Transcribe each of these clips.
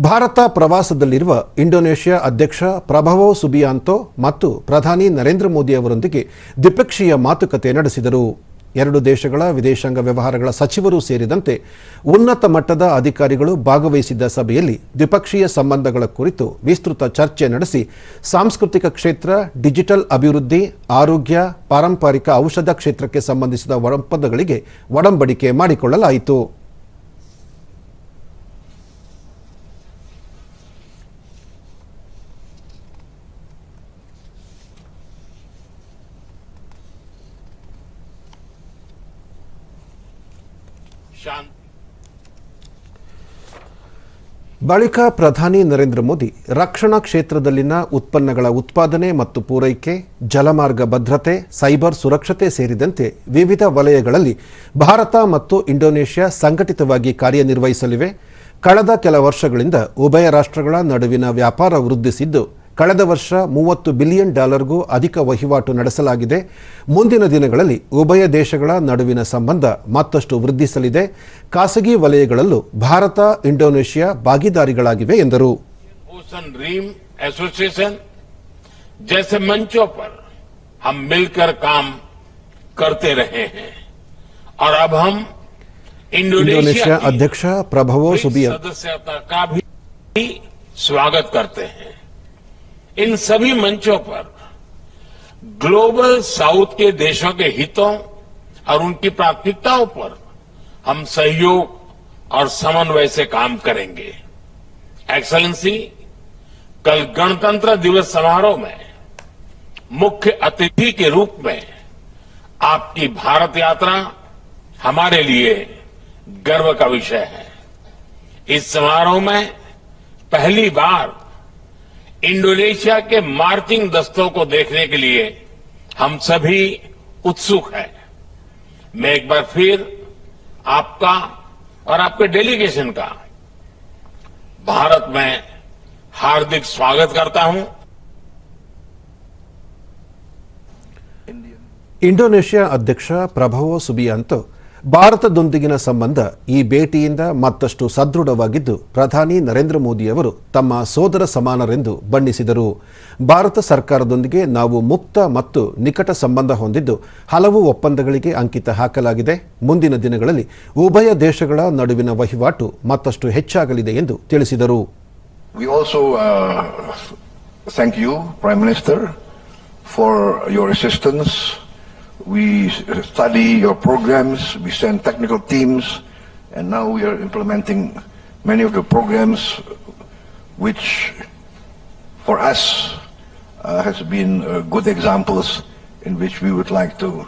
ಭಾರತ ಪ್ರವಾಸದಲ್ಲಿರುವ ಇಂಡೋನೇಷ್ಯಾ ಅಧ್ಯಕ್ಷ ಪ್ರಭವೋ ಸುಬಿಯಾಂತೋ ಮತ್ತು ಪ್ರಧಾನಿ ನರೇಂದ್ರ ಮೋದಿ ಅವರೊಂದಿಗೆ ದ್ವಿಪಕ್ಷೀಯ ಮಾತುಕತೆ ನಡೆಸಿದರು. ಎರಡು ದೇಶಗಳ ವಿದೇಶಾಂಗ ವ್ಯವಹಾರಗಳ ಸಚಿವರು ಸೇರಿದಂತೆ ಉನ್ನತ ಮಟ್ಟದ ಅಧಿಕಾರಿಗಳು ಭಾಗವಹಿಸಿದ್ದ ಸಭೆಯಲ್ಲಿ ದ್ವಿಪಕ್ಷೀಯ ಸಂಬಂಧಗಳ ಕುರಿತು ವಿಸ್ತೃತ ಚರ್ಚೆ ನಡೆಸಿ ಸಾಂಸ್ಕೃತಿಕ ಕ್ಷೇತ್ರ, ಡಿಜಿಟಲ್ ಅಭಿವೃದ್ಧಿ, ಆರೋಗ್ಯ, ಪಾರಂಪರಿಕ ಔಷಧ ಕ್ಷೇತ್ರಕ್ಕೆ ಸಂಬಂಧಿಸಿದ ಒಪ್ಪಂದಗಳಿಗೆ ಒಡಂಬಡಿಕೆ ಮಾಡಿಕೊಳ್ಳಲಾಯಿತು. शांति ಬಳಿಕ ಪ್ರಧಾನಿ ನರೇಂದ್ರ ಮೋದಿ ರಕ್ಷಣಾ ಕ್ಷೇತ್ರದಲ್ಲಿನ ಉತ್ಪನ್ನಗಳ ಉತ್ಪಾದನೆ ಮತ್ತು ಪೂರೈಕೆ, ಜಲಮಾರ್ಗ ಭದ್ರತೆ, ಸೈಬರ್ ಸುರಕ್ಷತೆ ಸೇರಿದಂತೆ ವಿವಿಧ ವಲಯಗಳಲ್ಲಿ ಭಾರತ ಮತ್ತು ಇಂಡೋನೇಷ್ಯಾ ಸಂಘಟಿತವಾಗಿ ಕಾರ್ಯನಿರ್ವಹಿಸಲಿವೆ. ಕಳೆದ ಕೆಲ ವರ್ಷಗಳಿಂದ ಉಭಯ ರಾಷ್ಟ್ರಗಳ ನಡುವಿನ ವ್ಯಾಪಾರ ವೃದ್ಧಿಸಿದ್ದು ಕಳೆದ ವರ್ಷ ಮೂವತ್ತು ಬಿಲಿಯನ್ ಡಾಲರ್ಗೂ ಅಧಿಕ ವಹಿವಾಟು ನಡೆಸಲಾಗಿದೆ ಮುಂದಿನ ದಿನಗಳಲ್ಲಿ ಉಭಯ ದೇಶಗಳ ನಡುವಿನ ಸಂಬಂಧ ಮತ್ತಷ್ಟು ವೃದ್ಧಿಸಲಿದೆ ಖಾಸಗಿ ವಲಯಗಳಲ್ಲೂ ಭಾರತ ಇಂಡೋನೇಷ್ಯಾ ಭಾಗಿದಾರಿಗಳಾಗಿವೆ ಎಂದರು ओशन रीम एसोसिएशन जैसे मंचों पर हम मिलकर काम करते रहे हैं और अब हम ಇಂಡೋನೇಷ್ಯಾ इंडोनेशिया की ಅಧ್ಯಕ್ಷ ಪ್ರಭವೋ ब्रिक्स ಸುಬಿಯನ್ सदस्यता का भी स्वागत करते हैं इन सभी मंचों पर ग्लोबल साउथ के देशों के हितों और उनकी प्राथमिकताओं पर हम सहयोग और समन्वय से काम करेंगे। एक्सलेंसी कल गणतंत्र दिवस समारोह में मुख्य अतिथि के रूप में आपकी भारत यात्रा हमारे लिए गर्व का विषय है। इस समारोह में पहली बार इंडोनेशिया के मार्चिंग दस्तों को देखने के लिए हम सभी उत्सुक हैं मैं एक बार फिर आपका और आपके डेलीगेशन का भारत में हार्दिक स्वागत करता हूं ಇಂಡೋನೇಷ್ಯಾ ಅಧ್ಯಕ್ಷ ಪ್ರಭವೋ ಸುಬಿಯಾಂತೋ ಭಾರತದೊಂದಿಗಿನ ಸಂಬಂಧ ಈ ಭೇಟಿಯಿಂದ ಮತ್ತಷ್ಟು ಸದೃಢವಾಗಿದ್ದು ಪ್ರಧಾನಿ ನರೇಂದ್ರ ಮೋದಿ ಅವರು ತಮ್ಮ ಸೋದರ ಸಮಾನರೆಂದು ಬಣ್ಣಿಸಿದರು ಭಾರತ ಸರ್ಕಾರದೊಂದಿಗೆ ನಾವು ಮುಕ್ತ ಮತ್ತು ನಿಕಟ ಸಂಬಂಧ ಹೊಂದಿದ್ದು ಹಲವು ಒಪ್ಪಂದಗಳಿಗೆ ಅಂಕಿತ ಹಾಕಲಾಗಿದೆ ಮುಂದಿನ ದಿನಗಳಲ್ಲಿ ಉಭಯ ದೇಶಗಳ ನಡುವಿನ ವಹಿವಾಟು ಮತ್ತಷ್ಟು ಹೆಚ್ಚಾಗಲಿದೆ ಎಂದು ತಿಳಿಸಿದರು We also uh. We study your programs, we send technical teams, and now we are implementing many of the programs which for us uh, has been uh, good examples in which we would like to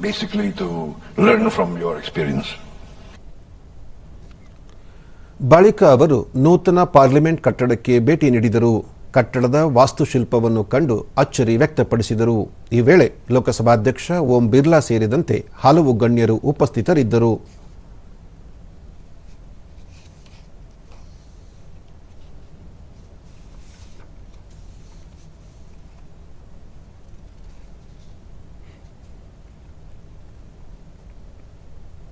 basically to learn from your experience. ಬಳಿಕ ಅವರು ನೂತನ parliament ಕಟ್ಟಡಕ್ಕೆ ಭೇಟಿ ನೀಡಿದರು ಕಟ್ಟಡದ ವಾಸ್ತುಶಿಲ್ಪವನ್ನು ಕಂಡು ಅಚ್ಚರಿ ವ್ಯಕ್ತಪಡಿಸಿದರು. ಈ ವೇಳೆ ಲೋಕಸಭಾಧ್ಯಕ್ಷ ಓಂ ಬಿರ್ಲಾ ಸೇರಿದಂತೆ ಹಲವು ಗಣ್ಯರು ಉಪಸ್ಥಿತರಿದ್ದರು.